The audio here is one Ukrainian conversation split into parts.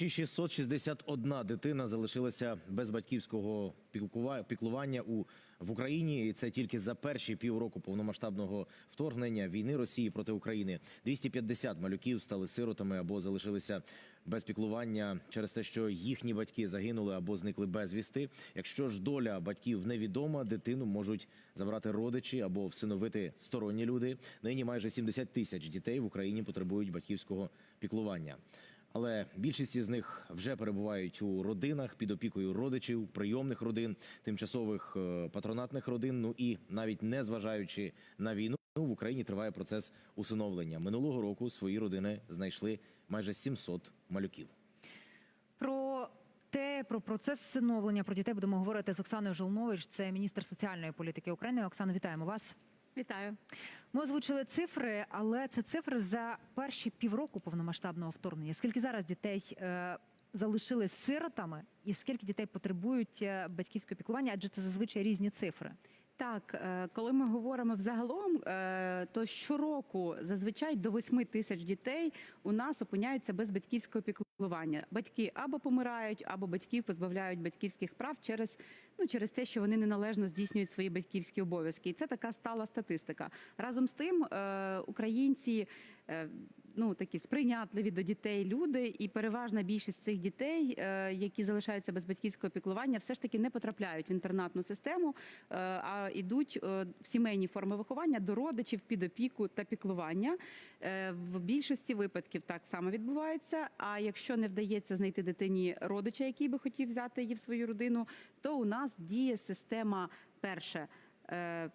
2661 дитина залишилася без батьківського піклування у в Україні. І це тільки за перші півроку повномасштабного вторгнення війни Росії проти України. 250 малюків стали сиротами або залишилися без піклування через те, що їхні батьки загинули або зникли безвісти. Якщо ж доля батьків невідома, дитину можуть забрати родичі або всиновити сторонні люди. Нині майже 70 тисяч дітей в Україні потребують батьківського піклування. Але більшість із них вже перебувають у родинах під опікою родичів, прийомних родин, тимчасових е, патронатних родин. Ну і навіть не зважаючи на війну, в Україні триває процес усиновлення. Минулого року свої родини знайшли майже 700 малюків. Про те, про процес всиновлення, про дітей будемо говорити з Оксаною Жолнович, це міністр соціальної політики України. Оксано, вітаємо вас. Вітаю. Ми озвучили цифри, але це цифри за перші півроку повномасштабного вторгнення. Скільки зараз дітей е, залишили сиротами, і скільки дітей потребують е, батьківського піклування? Адже це зазвичай різні цифри. Так, е, коли ми говоримо взагалом, е, то щороку зазвичай до 8 тисяч дітей у нас опиняються без батьківського піклування. Батьки або помирають, або батьків позбавляють батьківських прав через ну через те, що вони неналежно здійснюють свої батьківські обов'язки. І це така стала статистика. Разом з тим, е, українці. Ну, такі сприйнятливі до дітей люди, і переважна більшість цих дітей, е, які залишаються без батьківського піклування, все ж таки не потрапляють в інтернатну систему, е, а йдуть е, в сімейні форми виховання до родичів під опіку та піклування. В більшості випадків так само відбувається. А якщо не вдається знайти дитині родича, який би хотів взяти її в свою родину, то у нас діє система перше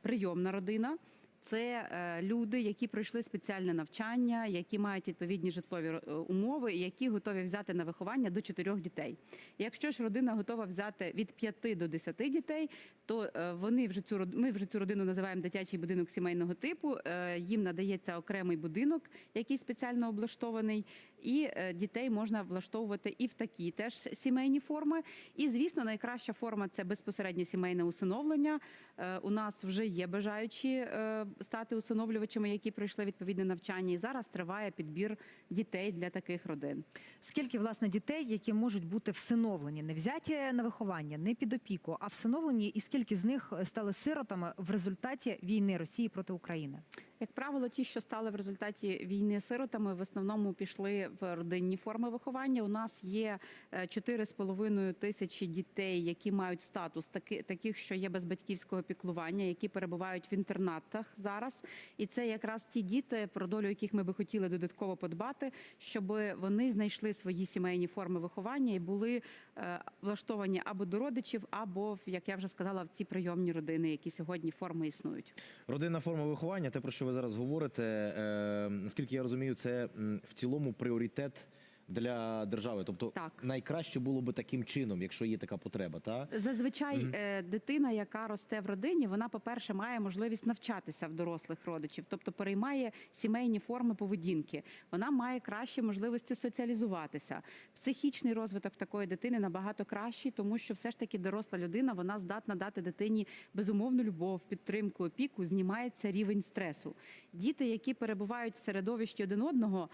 прийомна родина. Це е, люди, які пройшли спеціальне навчання, які мають відповідні житлові е, умови, які готові взяти на виховання до чотирьох дітей. Якщо ж родина готова взяти від 5 до 10 дітей, то е, вони вже цю ми вже цю родину називаємо дитячий будинок сімейного типу. Їм надається окремий будинок, який спеціально облаштований, і е, дітей можна влаштовувати і в такі теж сімейні форми. І звісно, найкраща форма це безпосередньо сімейне усиновлення. Е, У нас вже є бажаючі е, стати усиновлювачами, які пройшли відповідне навчання. І зараз триває підбір дітей для таких родин. Скільки власне дітей, які можуть бути всиновлені, не взяті на виховання, не під опіку, а всиновлені, і скільки з них стали сиротами в результаті війни Росії проти України? Як правило, ті, що стали в результаті війни сиротами, в основному пішли в родинні форми виховання. У нас є е, 4,5 тисячі дітей, які мають статус таки, таких, що є без батьківського піклування, які перебувають в інтернатах зараз. І це якраз ті діти, про долю яких ми би хотіли додатково подбати, щоб вони знайшли свої сімейні форми виховання і були е, влаштовані або до родичів, або як я вже сказала, в ці прийомні родини, які сьогодні форми існують. Родинна форма виховання, те про що ви зараз говорите, е, наскільки я розумію, це в цілому пріоритет для держави. Тобто Так. найкраще було би таким чином, якщо є така потреба. Та Зазвичай е, дитина, яка росте в родині, вона, по-перше, має можливість навчатися в дорослих родичів, тобто переймає сімейні форми поведінки. Вона має кращі можливості соціалізуватися. Психічний розвиток такої дитини набагато кращий, тому що все ж таки доросла людина вона здатна дати дитині безумовну любов, підтримку, опіку, знімається рівень стресу. Діти, які перебувають в середовищі один одного,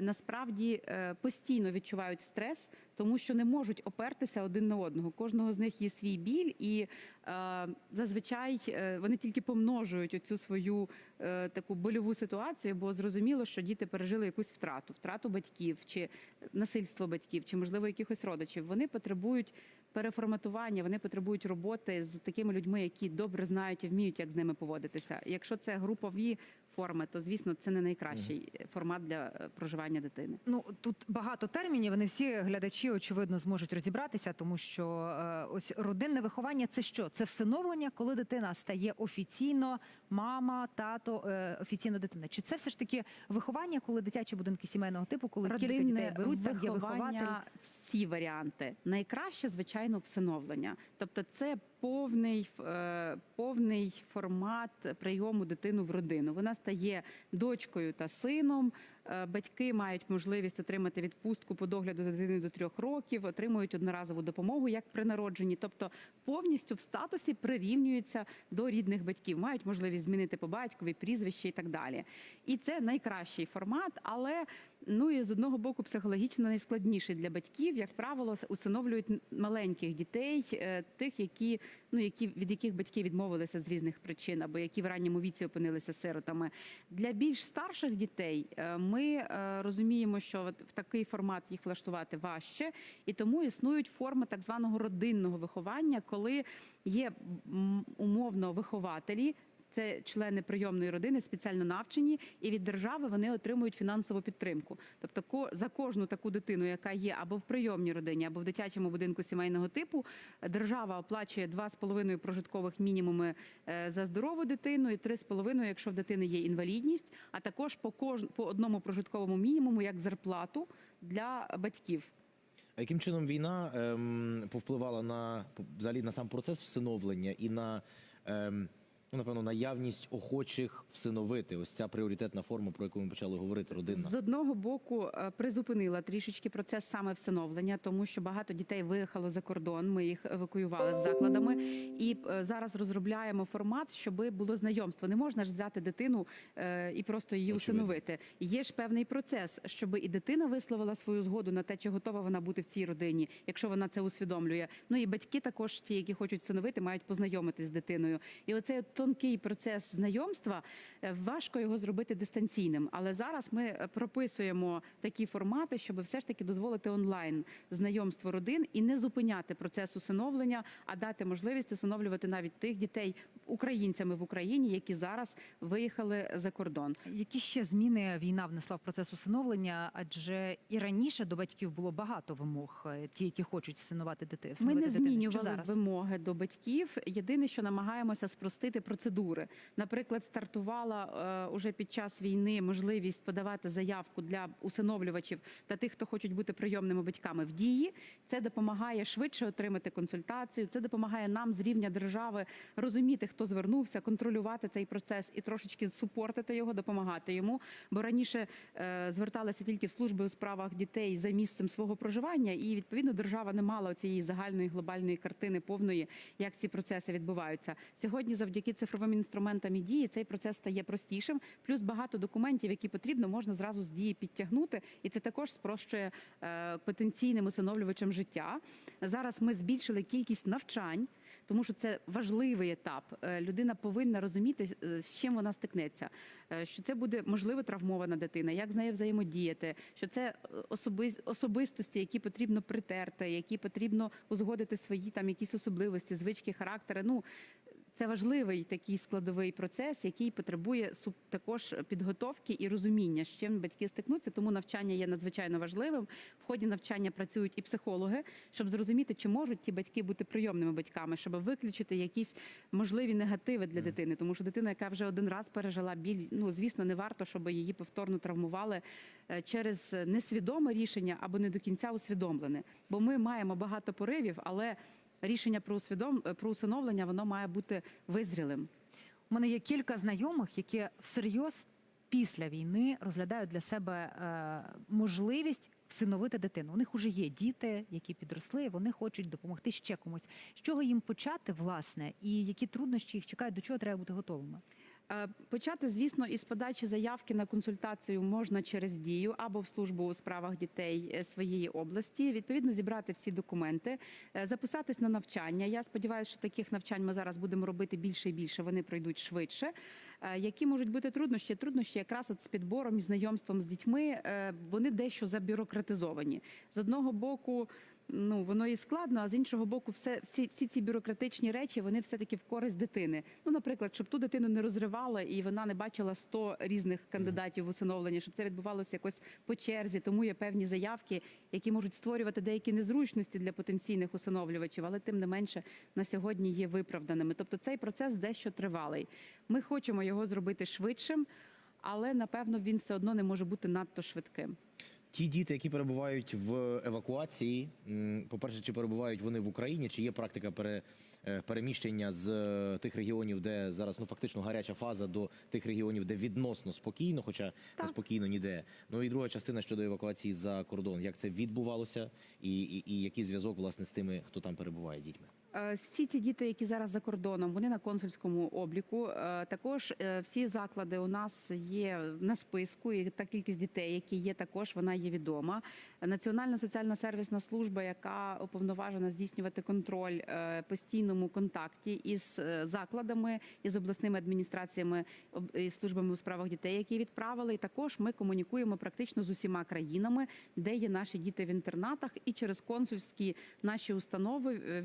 насправді е, постійно відчувають стрес, тому що не можуть опертися один на одного. Кожного з них є свій біль, і е, зазвичай е, вони тільки помножують оцю свою е, таку больову ситуацію, бо зрозуміло, що діти пережили якусь втрату, втрату батьків чи насильство батьків, чи можливо якихось родичів. Вони потребують. Переформатування вони потребують роботи з такими людьми, які добре знають і вміють, як з ними поводитися. Якщо це групові форми, то звісно це не найкращий формат для е, проживання дитини. Ну тут багато термінів. Вони всі глядачі очевидно зможуть розібратися, тому що е, ось родинне виховання це що? Це всиновлення, коли дитина стає офіційно мама, тато, е, офіційно дитина. Чи це все ж таки виховання, коли дитячі будинки сімейного типу, коли кілька дітей беруть, там є вихователь? виховання, всі варіанти. Найкраще, звичайно, всиновлення. Тобто, це повний, е, повний формат прийому дитину в родину. Вона стає дочкою та сином. Е, Батьки мають можливість отримати відпустку по догляду за дитиною до трьох років, отримують одноразову допомогу як при народженні. Тобто повністю в статусі прирівнюються до рідних батьків, мають можливість змінити по батькові прізвище і так далі. І це найкращий формат, але Ну і з одного боку, психологічно найскладніший для батьків, як правило, усиновлюють маленьких дітей, е, тих, які ну які від яких батьки відмовилися з різних причин, або які в ранньому віці опинилися сиротами. Для більш старших дітей е, ми е, розуміємо, що в такий формат їх влаштувати важче, і тому існують форми так званого родинного виховання, коли є умовно вихователі. Це члени прийомної родини, спеціально навчені, і від держави вони отримують фінансову підтримку. Тобто, за кожну таку дитину, яка є або в прийомній родині, або в дитячому будинку сімейного типу, держава оплачує 2,5 прожиткових мінімуми е, за здорову дитину і 3,5, якщо в дитини є інвалідність, а також по кож... по одному прожитковому мінімуму як зарплату для батьків. А яким чином війна ем, повпливала на взагалі на сам процес всиновлення і на ем, ну, напевно наявність охочих всиновити? Ось ця пріоритетна форма, про яку ми почали говорити, родинна. З одного боку е, призупинила трішечки процес саме всиновлення, тому що багато дітей виїхало за кордон. Ми їх евакуювали з закладами, і е, зараз розробляємо формат, щоб було знайомство. Не можна ж взяти дитину е, і просто її Очевидно. усиновити. Є ж певний процес, щоб і дитина висловила свою згоду на те, чи готова вона бути в цій родині, якщо вона це усвідомлює. Ну і батьки також, ті, які хочуть всиновити, мають познайомитись з дитиною. І оцей от тонкий процес знайомства е, важко його зробити дистанційним. Але зараз ми е, прописуємо такі формати, щоб все ж таки дозволити онлайн знайомство родин і не зупиняти процес усиновлення, а дати можливість усиновлювати навіть тих дітей українцями в Україні, які зараз виїхали за кордон. Які ще зміни війна внесла в процес усиновлення? Адже і раніше до батьків було багато вимог, е, ті, які хочуть всинувати дити. Ми не змінювали вимоги до батьків. Єдине, що намагаємося спростити процедури. Наприклад, стартувала е, уже під час війни можливість подавати заявку для усиновлювачів та тих, хто хочуть бути прийомними батьками в дії. Це допомагає швидше отримати консультацію. Це допомагає нам з рівня держави розуміти, хто звернувся, контролювати цей процес і трошечки супортити його, допомагати йому. Бо раніше е, зверталися тільки в служби у справах дітей за місцем свого проживання, і відповідно держава не мала цієї загальної глобальної картини повної, як ці процеси відбуваються. Сьогодні, завдяки цифровим інструментам і дії, цей процес стає простішим. Плюс багато документів, які потрібно, можна зразу з дії підтягнути, і це також спрощує е, потенційним усиновлювачам життя. Зараз ми збільшили кількість навчань. Тому що це важливий етап. Е, Людина повинна розуміти, е, з чим вона стикнеться, що це буде можливо травмована дитина, як з нею взаємодіяти, що це особистості, які потрібно притерти, які потрібно узгодити свої там якісь особливості, звички, характери. Ну це важливий такий складовий процес, який потребує також підготовки і розуміння, з чим батьки стикнуться. Тому навчання є надзвичайно важливим. В ході навчання працюють і психологи, щоб зрозуміти, чи можуть ті батьки бути прийомними батьками, щоб виключити якісь можливі негативи для дитини. Тому що дитина, яка вже один раз пережила біль, ну звісно, не варто, щоб її повторно травмували е, через несвідоме рішення або не до кінця усвідомлене. Бо ми маємо багато поривів, але рішення про усвідом про усиновлення воно має бути визрілим. У мене є кілька знайомих, які всерйоз після війни розглядають для себе е, можливість всиновити дитину. У них вже є діти, які підросли, і вони хочуть допомогти ще комусь. З чого їм почати, власне, і які труднощі їх чекають, до чого треба бути готовими? Е, Почати, звісно, із подачі заявки на консультацію можна через дію або в службу у справах дітей е, своєї області. Відповідно, зібрати всі документи, е, записатись на навчання. Я сподіваюся, що таких навчань ми зараз будемо робити більше і більше. Вони пройдуть швидше. Е, Які можуть бути труднощі? Труднощі якраз от з підбором і знайомством з дітьми. е, Вони дещо забюрократизовані. З одного боку. Ну, воно і складно, а з іншого боку, все всі, всі ці бюрократичні речі вони все таки в користь дитини. Ну, наприклад, щоб ту дитину не розривали і вона не бачила 100 різних кандидатів в усиновлення, щоб це відбувалося якось по черзі. Тому є певні заявки, які можуть створювати деякі незручності для потенційних усиновлювачів, але тим не менше на сьогодні є виправданими. Тобто цей процес дещо тривалий. Ми хочемо його зробити швидшим, але напевно він все одно не може бути надто швидким. Ті діти, які перебувають в евакуації, по-перше, чи перебувають вони в Україні, чи є практика пере, е, переміщення з е, тих регіонів, де зараз ну фактично гаряча фаза, до тих регіонів, де відносно спокійно, хоча не Так. спокійно ніде. Ну і друга частина щодо евакуації за кордон. Як це відбувалося, і, і, і який зв'язок власне з тими, хто там перебуває дітьми? Е, Всі ці діти, які зараз за кордоном, вони на консульському обліку. Е, Також е, всі заклади у нас є на списку, і та кількість дітей, які є, також вона є відома. Національна соціальна сервісна служба, яка уповноважена здійснювати контроль постійному контакті із закладами, із обласними адміністраціями і службами у справах дітей, які відправили. І також ми комунікуємо практично з усіма країнами, де є наші діти в інтернатах, і через консульські наші установи е,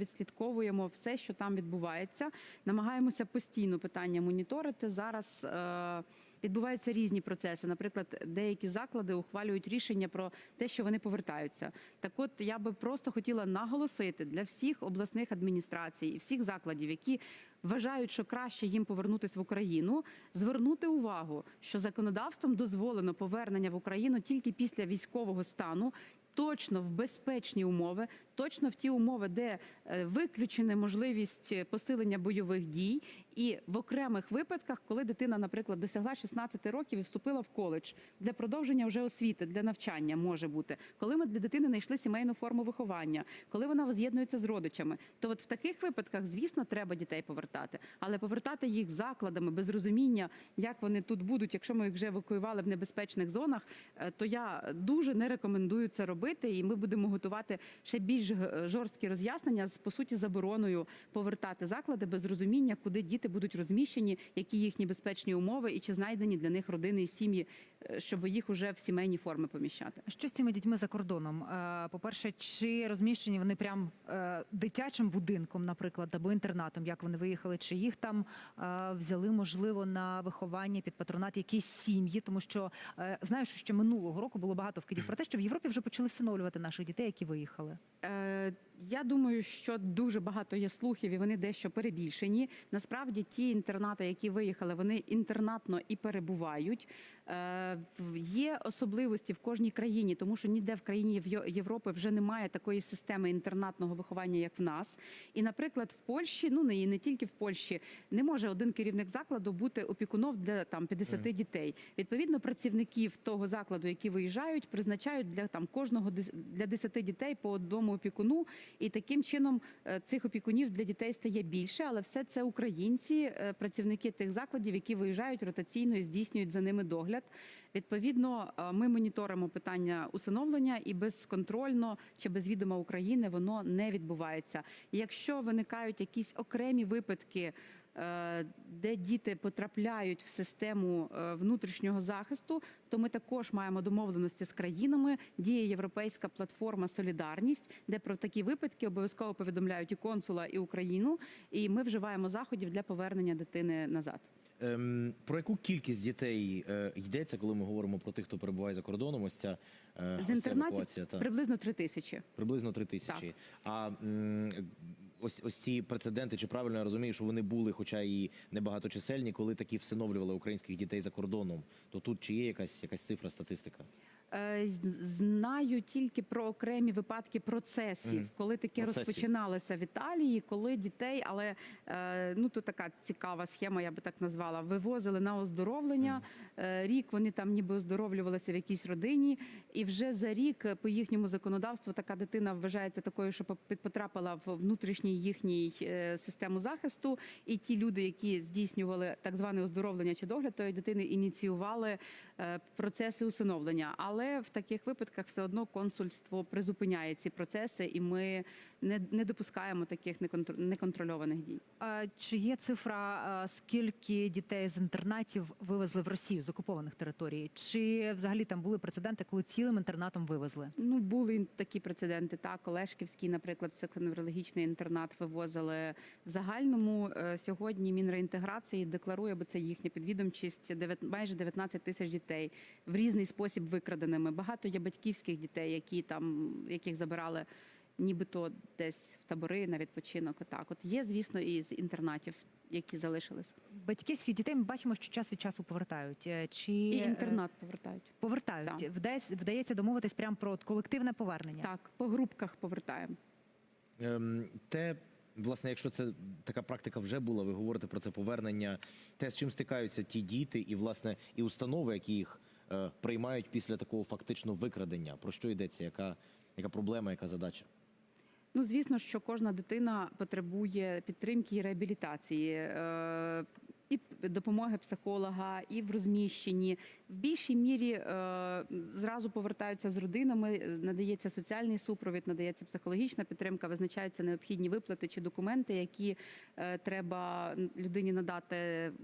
відслідковуємо все, що там відбувається. Намагаємося постійно питання моніторити. Зараз е, відбуваються різні процеси. Наприклад, деякі заклади ухвалюють рішення про те, що вони повертаються. Так, от я би просто хотіла наголосити для всіх обласних адміністрацій і всіх закладів, які вважають, що краще їм повернутися в Україну, звернути увагу, що законодавством дозволено повернення в Україну тільки після військового стану. Точно в безпечні умови, точно в ті умови, де е, виключена можливість посилення бойових дій, і в окремих випадках, коли дитина, наприклад, досягла 16 років і вступила в коледж. Для продовження вже освіти, для навчання може бути, коли ми для дитини знайшли сімейну форму виховання, коли вона з'єднується з родичами, то от в таких випадках, звісно, треба дітей повертати, але повертати їх закладами без розуміння, як вони тут будуть, якщо ми їх вже евакуювали в небезпечних зонах, е, то я дуже не рекомендую це робити, і ми будемо готувати ще більш жорсткі роз'яснення з по суті забороною повертати заклади без розуміння, куди діти будуть розміщені, які їхні безпечні умови, і чи знайдені для них родини і сім'ї, е, щоб їх уже в сімейні форми поміщати. Що з цими дітьми за кордоном? Е, По-перше, чи розміщені вони прям е, дитячим будинком, наприклад, або інтернатом, як вони виїхали, чи їх там е, взяли, можливо, на виховання під патронат якісь сім'ї? Тому що е, знаю, що ще минулого року було багато вкидів про те, що в Європі вже почали всиновлювати наших дітей, які виїхали. Е, Я думаю, що дуже багато є слухів, і вони дещо перебільшені. Насправді, ті інтернати, які виїхали, вони інтернатно і перебувають. Е, Є особливості в кожній країні, тому що ніде в країні Європи вже немає такої системи інтернатного виховання, як в нас. І, наприклад, в Польщі, ну не і не тільки в Польщі, не може один керівник закладу бути опікуном для там 50 дітей. Відповідно, працівників того закладу, які виїжджають, призначають для там кожного для 10 дітей по одному опікуну, і таким чином е, цих опікунів для дітей стає більше, але все це українці, е, працівники тих закладів, які виїжджають ротаційно і здійснюють за ними догляд. Відповідно, е, ми моніторимо питання усиновлення і безконтрольно чи без відома України воно не відбувається. Якщо виникають якісь окремі випадки. Е, Де діти потрапляють в систему е, внутрішнього захисту, то ми також маємо домовленості з країнами. Діє європейська платформа Солідарність, де про такі випадки обов'язково повідомляють і консула, і Україну. І ми вживаємо заходів для повернення дитини назад. Ем, про яку кількість дітей е, йдеться, коли ми говоримо про тих, хто перебуває за кордоном? Ось ця, е, ось З ця інтернатів евакуація, та. приблизно три тисячі. приблизно три тисячі. А м, ось ось ці прецеденти, чи правильно я розумію, що вони були, хоча і небагаточисельні, коли такі всиновлювали українських дітей за кордоном, то тут чи є якась якась цифра, статистика? Е, Знаю тільки про окремі випадки процесів, коли таке Процесів. розпочиналося в Італії, коли дітей, але е, ну то така цікава схема, я би так назвала. Вивозили на оздоровлення. Е, Рік вони там ніби оздоровлювалися в якійсь родині, і вже за рік е, по їхньому законодавству така дитина вважається такою, що потрапила в внутрішній їхній е, систему захисту. І ті люди, які здійснювали так зване оздоровлення чи догляд тої дитини, ініціювали е, процеси усиновлення. Але в таких випадках все одно консульство призупиняє ці процеси, і ми не, не допускаємо таких неконтр- неконтрольованих дій. А чи є цифра, скільки дітей з інтернатів вивезли в Росію з окупованих територій? Чи взагалі там були прецеденти, коли цілим інтернатом вивезли? Ну були такі прецеденти. Так, Олешківський, наприклад, психоневрологічний інтернат вивозили в загальному. е, Сьогодні Мінреінтеграції декларує, бо це їхня підвідомчість, майже 19 тисяч дітей в різний спосіб викраденими. Багато є батьківських дітей, які там яких забирали. Нібито десь в табори на відпочинок. Отак, от є, звісно, і з інтернатів, які залишились, Батьківських дітей ми бачимо, що час від часу повертають. Е, Чи і е, інтернат повертають. повертають? Так. Вдається, вдається домовитись прямо про колективне повернення. Так, по групках повертаємо. Ем, те, власне, якщо це така практика вже була, ви говорите про це повернення, те, з чим стикаються ті діти, і власне і установи, які їх е, приймають після такого фактично викрадення. Про що йдеться? Яка, яка проблема, яка задача? Ну, звісно, що кожна дитина потребує підтримки і реабілітації. Е, і допомоги психолога, і в розміщенні в більшій мірі е, зразу повертаються з родинами. Надається соціальний супровід, надається психологічна підтримка, визначаються необхідні виплати чи документи, які е, треба людині надати.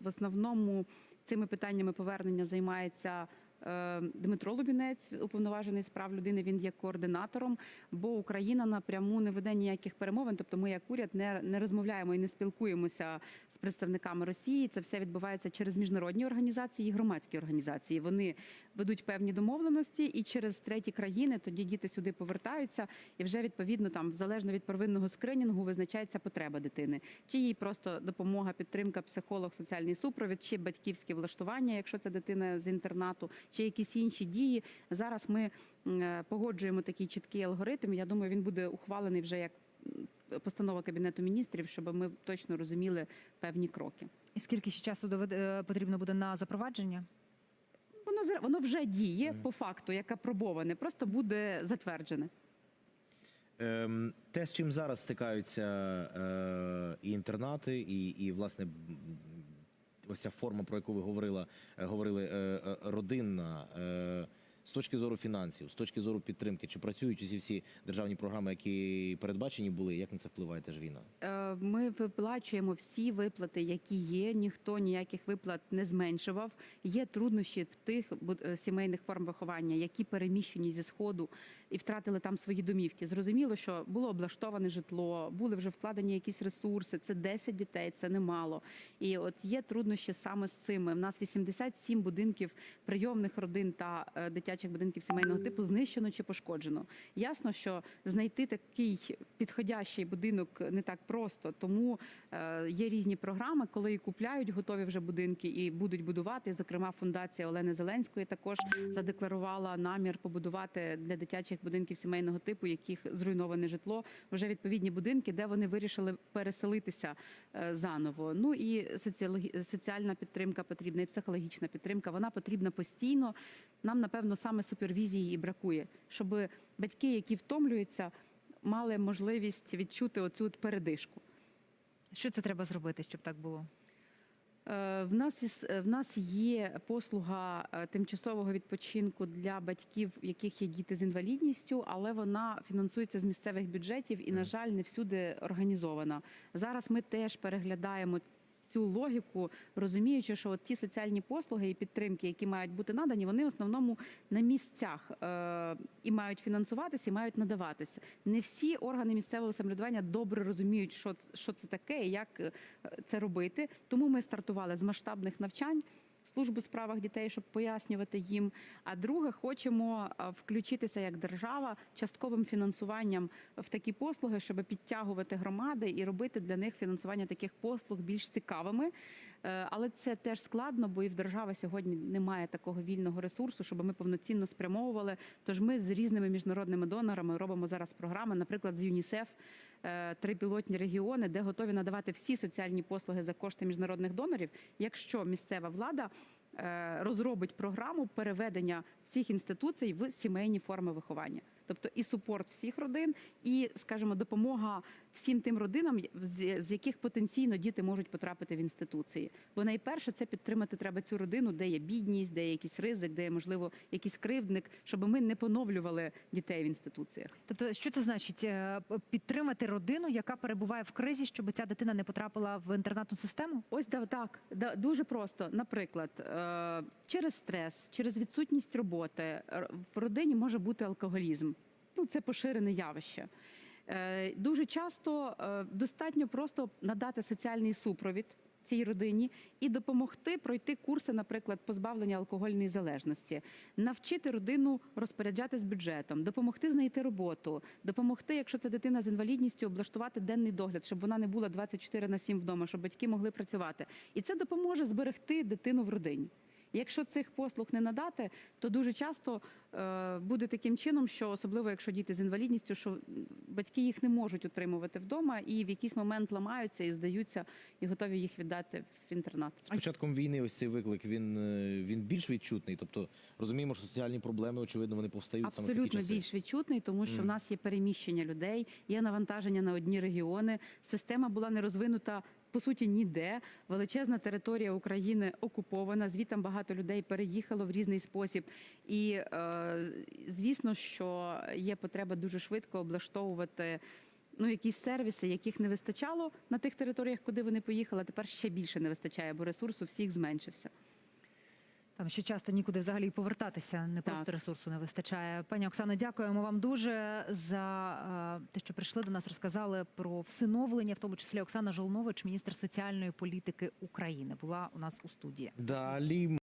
В основному цими питаннями повернення займається. Е, Дмитро Лубінець, уповноважений з прав людини, він є координатором, бо Україна напряму не веде ніяких перемовин. Тобто, ми як уряд не, не розмовляємо і не спілкуємося з представниками Росії. Це все відбувається через міжнародні організації і громадські організації. Вони ведуть певні домовленості, і через треті країни тоді діти сюди повертаються, і вже відповідно там залежно від первинного скринінгу визначається потреба дитини, чи їй просто допомога, підтримка, психолог, соціальний супровід, чи батьківське влаштування, якщо це дитина з інтернату, чи якісь інші дії. Зараз ми е, погоджуємо такий чіткий алгоритм. Я думаю, він буде ухвалений вже як постанова кабінету міністрів, щоб ми точно розуміли певні кроки. І скільки ще часу довед- е, потрібно буде на запровадження? Воно воно вже діє по факту, як апробоване, просто буде затверджене. Ем, те, з чим зараз стикаються е, і інтернати, і, і власне м, ось ця форма, про яку ви говорила, е, говорили, е, е, родинна. З точки зору фінансів, з точки зору підтримки, чи працюють усі всі державні програми, які передбачені були, як на це впливає теж війна? Ми виплачуємо всі виплати, які є. Ніхто ніяких виплат не зменшував. Є труднощі в тих сімейних форм виховання, які переміщені зі сходу і втратили там свої домівки. Зрозуміло, що було облаштоване житло, були вже вкладені якісь ресурси. Це 10 дітей, це немало. І от є труднощі саме з цими. У нас 87 будинків прийомних родин та е, дитячих будинків сімейного типу знищено чи пошкоджено. Ясно, що знайти такий підходящий будинок не так просто, тому е, є різні програми, коли і купляють готові вже будинки і будуть будувати. Зокрема, фундація Олени Зеленської також задекларувала намір побудувати для дитячих будинків сімейного типу, яких зруйноване житло, вже відповідні будинки, де вони вирішили переселитися е, заново. Ну і соціальна підтримка потрібна, і психологічна підтримка. Вона потрібна постійно. Нам, напевно, саме супервізії і бракує, щоб батьки, які втомлюються, мали можливість відчути оцю передишку. Що це треба зробити, щоб так було? Е, В нас е, в нас є послуга е, тимчасового відпочинку для батьків, в яких є діти з інвалідністю, але вона фінансується з місцевих бюджетів і, на жаль, не всюди організована. Зараз ми теж переглядаємо. Цю логіку, розуміючи, що от ті соціальні послуги і підтримки, які мають бути надані, вони в основному на місцях е, і мають фінансуватися, і мають надаватися. Не всі органи місцевого самоврядування добре розуміють, що, що це таке і як е, це робити. Тому ми стартували з масштабних навчань. Службу справах дітей, щоб пояснювати їм. А друге, хочемо включитися як держава частковим фінансуванням в такі послуги, щоб підтягувати громади і робити для них фінансування таких послуг більш цікавими. Е, Але це теж складно, бо і в держави сьогодні немає такого вільного ресурсу, щоб ми повноцінно спрямовували. Тож ми з різними міжнародними донорами робимо зараз програми, наприклад, з ЮНІСЕФ. Е, Три пілотні регіони, де готові надавати всі соціальні послуги за кошти міжнародних донорів, якщо місцева влада е, розробить програму переведення всіх інституцій в сімейні форми виховання. Тобто і супорт всіх родин, і, скажімо, допомога всім тим родинам, з яких потенційно діти можуть потрапити в інституції. Бо найперше це підтримати треба цю родину, де є бідність, де є якийсь ризик, де є можливо якийсь кривдник, щоб ми не поновлювали дітей в інституціях. Тобто, що це значить Е, підтримати родину, яка перебуває в кризі, щоб ця дитина не потрапила в інтернатну систему? Ось да, так, да, дуже просто. Наприклад, е, через стрес, через відсутність роботи в родині може бути алкоголізм. Ну, це поширене явище. Е, Дуже часто е, достатньо просто надати соціальний супровід цій родині і допомогти пройти курси, наприклад, позбавлення алкогольної залежності, навчити родину розпоряджатись бюджетом, допомогти знайти роботу, допомогти, якщо це дитина з інвалідністю, облаштувати денний догляд, щоб вона не була 24 на 7 вдома, щоб батьки могли працювати. І це допоможе зберегти дитину в родині. Якщо цих послуг не надати, то дуже часто е, буде таким чином, що особливо якщо діти з інвалідністю, що батьки їх не можуть утримувати вдома, і в якийсь момент ламаються і здаються, і готові їх віддати в інтернат. З початком війни ось цей виклик він, е, він більш відчутний. Тобто розуміємо, що соціальні проблеми, очевидно, вони повстають саме такі Абсолютно часи. більш відчутний, тому що в нас є переміщення людей, є навантаження на одні регіони. Система була не розвинута. По суті, ніде величезна територія України окупована. Звітам багато людей переїхало в різний спосіб. І е, звісно, що є потреба дуже швидко облаштовувати ну якісь сервіси, яких не вистачало на тих територіях, куди вони поїхали. Тепер ще більше не вистачає, бо ресурс у всіх зменшився. Там ще часто нікуди взагалі повертатися, не Так. просто ресурсу не вистачає. Пані Оксано, дякуємо вам дуже за е, те, що прийшли до нас, розказали про всиновлення, в тому числі Оксана Жолнович, міністр соціальної політики України, була у нас у студії. Далі